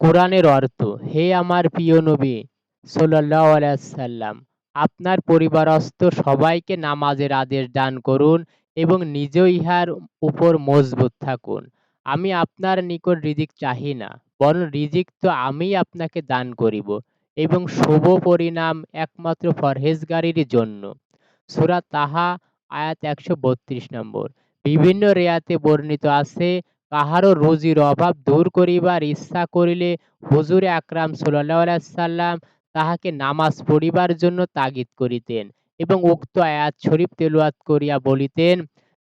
কোরআনের অর্থ হে আমার প্রিয় নবী আলাইহি আপনার পরিবারস্থ সবাইকে নামাজের আদেশ দান করুন এবং নিজেও ইহার উপর মজবুত থাকুন। আমি আপনার নিকট রিজিক চাহি না, বরং রিজিক তো আমিই আপনাকে দান করিব এবং শুভ পরিণাম একমাত্র পরহেজগারীরই জন্য। সুরা তাহা আয়াত ১৩২ নম্বর। বিভিন্ন রেয়াতে বর্ণিত আছে কাহারও রুজির অভাব দূর করিবার ইচ্ছা করিলে হুজুরে আকরাম সাল্লাল্লাহু আলাইহি ওয়াসাল্লাম তাহাকে নামাজ পড়িবার জন্য তাগিদ করিতেন এবং উক্ত আয়াত শরীফ তেলাওয়াত করিয়া বলিতেন,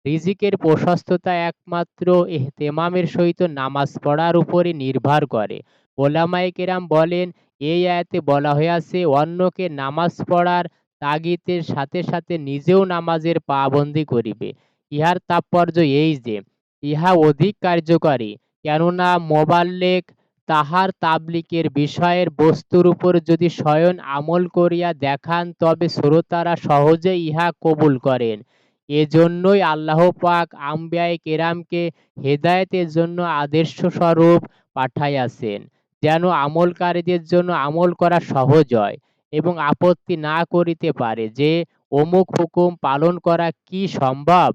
রিজিকের প্রশস্ততা একমাত্র ইহতেমামের সহিত নামাজ পড়ার উপরে নির্ভর করে। ওলামায়ে কেরাম বলেন, এই আয়াতে বলা হইয়াছে অন্যকে নামাজ পড়ার তাগিদের সাথে সাথে নিজেও নামাজের পাবন্দী করিবে। ইহার তাৎপর্য এই যে, ইহা অধিক কার্যকারী, কেননা মোবাল্লেগ তাহার তাবলীগের বিষয়ের বস্তুর উপর যদি স্বয়ং আমল করিয়া দেখান তবে শ্রোতারা সহজেই ইহা কবুল করেন। এজন্যই আল্লাহপাক আম্বিয়ায়ে কেরামকে হেদায়েতের জন্য আদর্শস্বরূপ পাঠাইয়াছেন, যেন আমলকারীদের জন্য আমল করা সহজ হয় এবং আপত্তি না করিতে পারে যে, অমুক হুকুম পালন করা কি সম্ভব?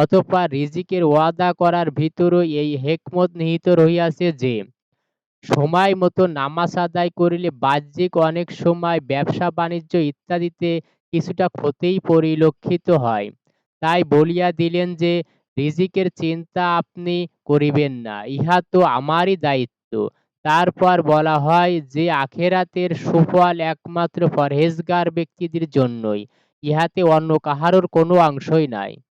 অতঃপর রিজিকের ওয়াদা করার ভিতরও এই হেকমত নিহিত রহিয়াছে যে, সময়মত নামাজ আদায় করিলে বাহ্যিক অনেক সময় ব্যবসা-বাণিজ্য ইত্যাদিতে কিছুটা ক্ষতিই পরিলক্ষিত হয়। তাই বলিয়া দিলেন যে, রিজিকের চিন্তা আপনি করিবেন না, ইহা তো আমারই দায়িত্ব। তারপর বলা হয় যে আখেরাতের সুফল একমাত্র পরহেজগার ব্যক্তিদের জন্যই, ইহাতে অন্য কাহারও কোনো অংশই নাই।